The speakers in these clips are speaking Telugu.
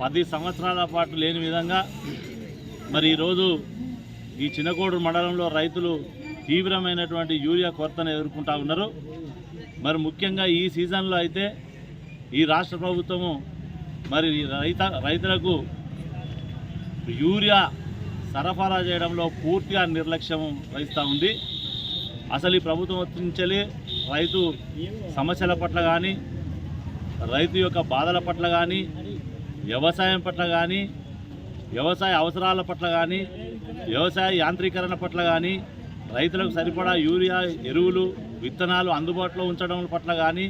పది సంవత్సరాల పాటు లేని విధంగా మరి ఈరోజు ఈ చిన్నకోడూరు మండలంలో రైతులు తీవ్రమైనటువంటి యూరియా కొరతను ఎదుర్కొంటా ఉన్నారు. మరి ముఖ్యంగా ఈ సీజన్లో అయితే ఈ రాష్ట్ర ప్రభుత్వము మరి రైత రైతులకు యూరియా సరఫరా చేయడంలో పూర్తిగా నిర్లక్ష్యం వహిస్తూ ఉంది. అసలు ఈ ప్రభుత్వం వర్తించలే రైతు సమస్యల పట్ల కానీ రైతు యొక్క బాధల పట్ల కానీ వ్యవసాయం పట్ల కానీ వ్యవసాయ అవసరాల పట్ల కానీ వ్యవసాయ యాంత్రీకరణ పట్ల కానీ రైతులకు సరిపడా యూరియా ఎరువులు విత్తనాలు అందుబాటులో ఉంచడం పట్ల కానీ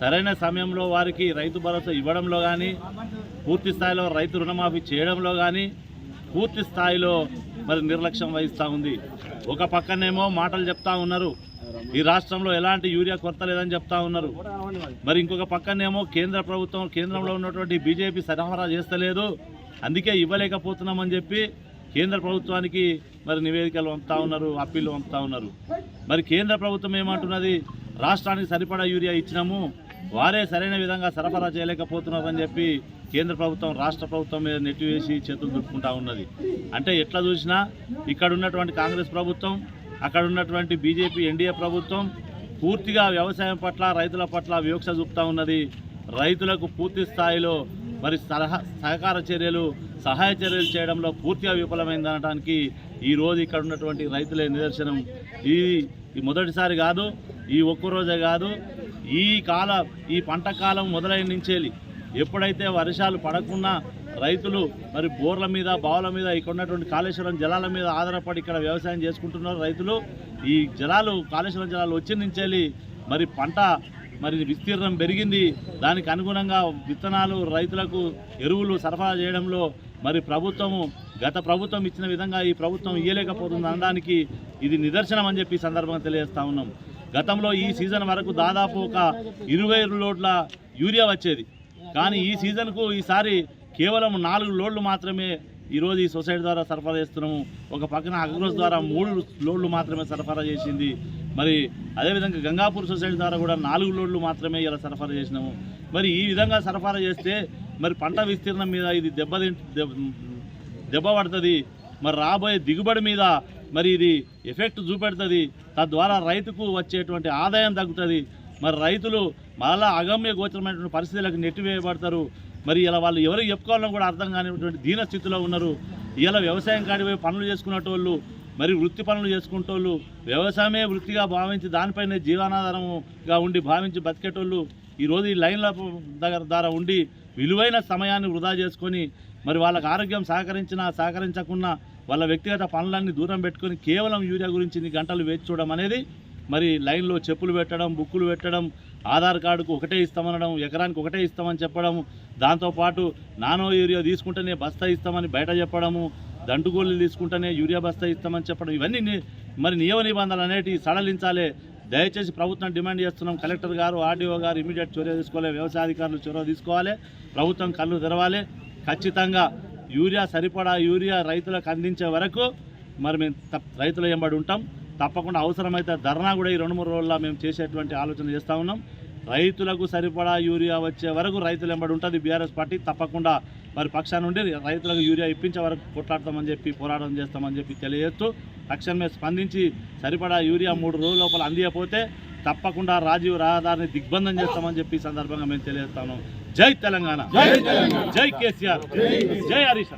సరైన సమయంలో వారికి రైతు భరోసా ఇవ్వడంలో కానీ పూర్తి స్థాయిలో రైతు రుణమాఫీ చేయడంలో కానీ పూర్తి స్థాయిలో మరి నిర్లక్ష్యం వహిస్తూ ఉంది. ఒక పక్కనేమో మాటలు చెప్తా ఉన్నారు. ఈ రాష్ట్రంలో ఎలాంటి యూరియా కొరత లేదని చెప్తా ఉన్నారు. మరి ఇంకొక పక్కనేమో కేంద్ర ప్రభుత్వం కేంద్రంలో ఉన్నటువంటి బీజేపీ సరఫరా చేస్తలేదు. అందుకే ఇవ్వలేకపోతున్నామని చెప్పి కేంద్ర ప్రభుత్వానికి మరి నివేదికలు పంపుతా ఉన్నారు అప్పీలు పంపుతా ఉన్నారు. మరి కేంద్ర ప్రభుత్వం ఏమంటున్నది? రాష్ట్రానికి సరిపడా యూరియా ఇచ్చినాము వారే సరైన విధంగా సరఫరా చేయలేకపోతున్నారని చెప్పి కేంద్ర ప్రభుత్వం రాష్ట్ర ప్రభుత్వం మీద నెట్టివేసి చేతులు దుట్టుకుంటా ఉన్నది. అంటే ఎట్లా చూసినా ఇక్కడ ఉన్నటువంటి కాంగ్రెస్ ప్రభుత్వం అక్కడ ఉన్నటువంటి బీజేపీ ఎన్డీఏ ప్రభుత్వం పూర్తిగా వ్యవసాయం పట్ల రైతుల పట్ల వివక్ష చూపుతా ఉన్నది. రైతులకు పూర్తి స్థాయిలో మరి సలహా సహకార చర్యలు సహాయ చర్యలు చేయడంలో పూర్తిగా విఫలమైంది అనడానికి ఈరోజు ఇక్కడ ఉన్నటువంటి రైతులే నిదర్శనం. ఈ మొదటిసారి కాదు ఈ ఒక్క రోజే కాదు ఈ కాల ఈ పంట కాలం మొదలైన నుంచేలి ఎప్పుడైతే వర్షాలు పడకుండా రైతులు మరి బోర్ల మీద బావుల మీద ఇక్కడ ఉన్నటువంటి కాళేశ్వరం జలాల మీద ఆధారపడి ఇక్కడ వ్యవసాయం చేసుకుంటున్నారు రైతులు. ఈ జలాలు కాళేశ్వరం జలాలు వచ్చిన నుంచేలి మరి పంట మరి విస్తీర్ణం పెరిగింది. దానికి అనుగుణంగా విత్తనాలు రైతులకు ఎరువులు సరఫరా చేయడంలో మరి ప్రభుత్వము గత ప్రభుత్వం ఇచ్చిన విధంగా ఈ ప్రభుత్వం ఇయ్యలేకపోతుంది అనడానికి ఇది నిదర్శనం అని చెప్పి సందర్భంగా తెలియజేస్తా ఉన్నాం. గతంలో ఈ సీజన్ వరకు దాదాపు ఒక ఇరవై లోడ్ల యూరియా వచ్చేది. కానీ ఈ సీజన్కు ఈసారి కేవలం నాలుగు లోడ్లు మాత్రమే ఈరోజు ఈ సొసైటీ ద్వారా సరఫరా చేస్తున్నాము. ఒక పక్కన అగ్రోస్ ద్వారా మూడు లోడ్లు మాత్రమే సరఫరా చేసింది. మరి అదేవిధంగా గంగాపూర్ సొసైటీ ద్వారా కూడా నాలుగు లోడ్లు మాత్రమే ఇలా సరఫరా చేసినాము. మరి ఈ విధంగా సరఫరా చేస్తే మరి పంట విస్తీర్ణం మీద ఇది దెబ్బతి దెబ్బ పడుతుంది. మరి రాబోయే దిగుబడి మీద మరి ఇది ఎఫెక్ట్ చూపెడుతుంది. తద్వారా రైతుకు వచ్చేటువంటి ఆదాయం తగ్గుతుంది. మరి రైతులు మరలా అగమ్య గోచరమైనటువంటి పరిస్థితులకు నెట్టివేయబడతారు. మరి ఇలా వాళ్ళు ఎవరికి చెప్పుకోవాలని కూడా అర్థం కానిటువంటి దీనస్థితిలో ఉన్నారు. ఇలా వ్యవసాయం కాడిపోయి పనులు చేసుకునేటోళ్ళు మరి వృత్తి పనులు చేసుకుంటోళ్ళు వ్యవసాయమే వృత్తిగా భావించి దానిపైనే జీవనాధారముగా ఉండి భావించి బతికేటోళ్ళు ఈరోజు ఈ లైన్ల దగ్గర ద్వారా ఉండి విలువైన సమయాన్ని వృధా చేసుకొని మరి వాళ్ళకి ఆరోగ్యం సహకరించినా సహకరించకున్నా వాళ్ళ వ్యక్తిగత పనులన్నీ దూరం పెట్టుకొని కేవలం యూరియా గురించి గంటలు వేచి చూడడం అనేది మరి లైన్లో చెప్పులు పెట్టడం బుక్కులు పెట్టడం ఆధార్ కార్డుకు ఒకటే ఇస్తామనడం ఎకరానికి ఒకటే ఇస్తామని చెప్పడం దాంతోపాటు నానో యూరియా తీసుకుంటేనే బస్తా ఇస్తామని బయట చెప్పడము దంటుగోళ్ళు తీసుకుంటేనే యూరియా బస్తా ఇస్తామని చెప్పడం ఇవన్నీ మరి నియమ నిబంధనలు అనేటివి సడలించాలి. దయచేసి ప్రభుత్వం డిమాండ్ చేస్తున్నాం. కలెక్టర్ గారు ఆర్డీఓ గారు ఇమీడియట్ చొరవ తీసుకోవాలి. వ్యవసాయ అధికారులు చొరవ తీసుకోవాలి. ప్రభుత్వం కళ్ళు తెరవాలి. ఖచ్చితంగా యూరియా సరిపడా యూరియా రైతులకు అందించే వరకు మరి మేము రైతుల ఎంబడి ఉంటాం. తప్పకుండా అవసరమైతే ధర్నా కూడా ఈ రెండు మూడు రోజుల్లో మేము చేసేటువంటి ఆలోచన చేస్తూ ఉన్నాం. రైతులకు సరిపడా యూరియా వచ్చే వరకు రైతుల ఎంబడి ఉంటుంది. బీఆర్ఎస్ పార్టీ తప్పకుండా మరి పక్షాన నుండి రైతులకు యూరియా ఇప్పించే వరకు కొట్లాడతామని చెప్పి పోరాటం చేస్తామని చెప్పి తెలియజేస్తూ తక్షణమే స్పందించి సరిపడా యూరియా మూడు రోజుల లోపల అందియపోతే తప్పకుండా రాజీవ్ రహదారిని దిగ్బంధం చేస్తామని చెప్పి సందర్భంగా మేము తెలియజేస్తాము జై తెలంగాణ. జై కేసీఆర్. జై హరీష్